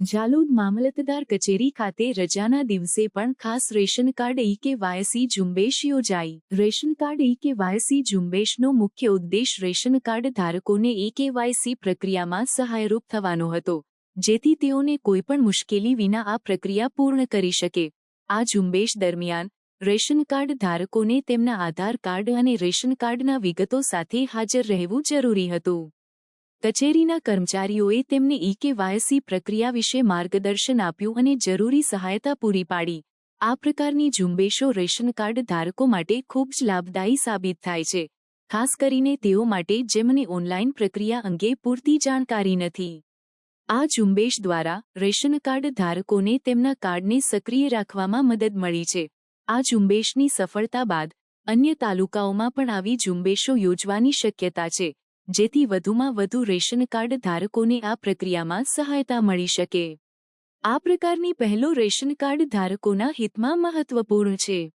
ઝાલોદ મામલતદાર કચેરી ખાતે રજાના દિવસે પણ ખાસ રેશન કાર્ડ ઈ કે વાયસી ઝુંબેશ યોજાઈ. રેશન કાર્ડ ઈ કે વાયસી ઝુંબેશનો મુખ્ય ઉદ્દેશ રેશન કાર્ડ ધારકોને ઈ કેવાયસી પ્રક્રિયામાં સહાયરૂપ થવાનો હતો, જેથી તેઓને કોઈપણ મુશ્કેલી વિના આ પ્રક્રિયા પૂર્ણ કરી શકે. આ ઝુંબેશ દરમિયાન, રેશન કાર્ડ ધારકોને તેમના આધાર કાર્ડ અને રેશન કાર્ડના વિગતો સાથે હાજર રહેવું જરૂરી હતું. કચેરીના કર્મચારીઓએ તેમને ઇકે વાયસી પ્રક્રિયા વિશે માર્ગદર્શન આપ્યું અને જરૂરી સહાયતા પૂરી પાડી. આ પ્રકારની ઝુંબેશો રેશન કાર્ડ ધારકો માટે ખૂબ જ લાભદાયી સાબિત થાય છે. ખાસ કરીને તેઓ માટે જેમને ઓનલાઈન પ્રક્રિયા અંગે પૂરતી જાણકારી નથી. આ ઝુંબેશ દ્વારા રેશન કાર્ડ ધારકોને તેમના કાર્ડને સક્રિય રાખવામાં મદદ મળી છે. આ ઝુંબેશની સફળતા બાદ અન્ય તાલુકાઓમાં પણ આવી ઝુંબેશો યોજવાની શક્યતા છે. જેથી વધુમાં વધુ રેશન કાર્ડ ધારકોને આ પ્રક્રિયામાં સહાયતા મળી શકે. આ પ્રકારની પહેલો રેશન કાર્ડ ધારકોના હિતમાં મહત્વપૂર્ણ છે.